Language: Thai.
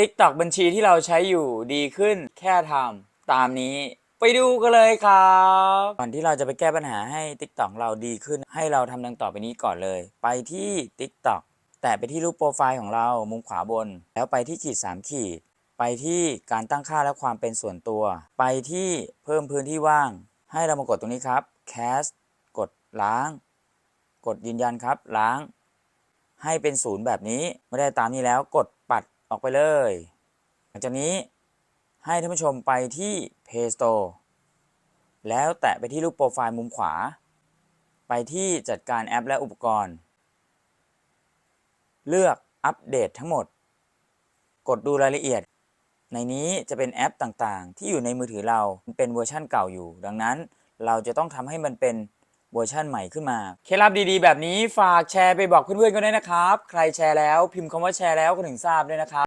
TikTok บัญชีที่เราใช้อยู่ดีขึ้นแค่ทำตามนี้ไปดูกันเลยครับ ก่อนที่เราจะไปแก้ปัญหาให้ TikTok เราดีขึ้น ให้เราทำดังต่อไปนี้ก่อนเลย ไปที่ TikTok แตะไปที่รูปโปรไฟล์ของเรามุมขวาบน แล้วไปที่ขีด 3 ขีด ไปที่การตั้งค่าและความเป็นส่วนตัว ไปที่เพิ่มพื้นที่ว่าง ให้เรามากดตรงนี้ครับ cast กดล้าง กดยืนยันครับล้าง ให้เป็นศูนย์แบบนี้ไม่ได้ตามนี้แล้วกดปัด ออกไปเลย หลังจากนี้ให้ท่านผู้ชมไปที่ Play Store แล้วแตะไปที่รูปโปรไฟล์มุมขวา ไปที่จัดการแอปและอุปกรณ์ เลือกอัปเดตทั้งหมด กดดูรายละเอียด ในนี้จะเป็นแอปต่างๆ ที่อยู่ในมือถือเราเป็นเวอร์ชั่นเก่าอยู่ ดังนั้นเราจะต้องทำให้มันเป็น เวอร์ชั่นใหม่ขึ้นมา เคล็ดลับดีๆ แบบนี้ฝากแชร์ไปบอกเพื่อนๆกันด้วยนะครับ ใครแชร์แล้วพิมพ์คำว่าแชร์แล้วก็ถึงทราบด้วยนะครับ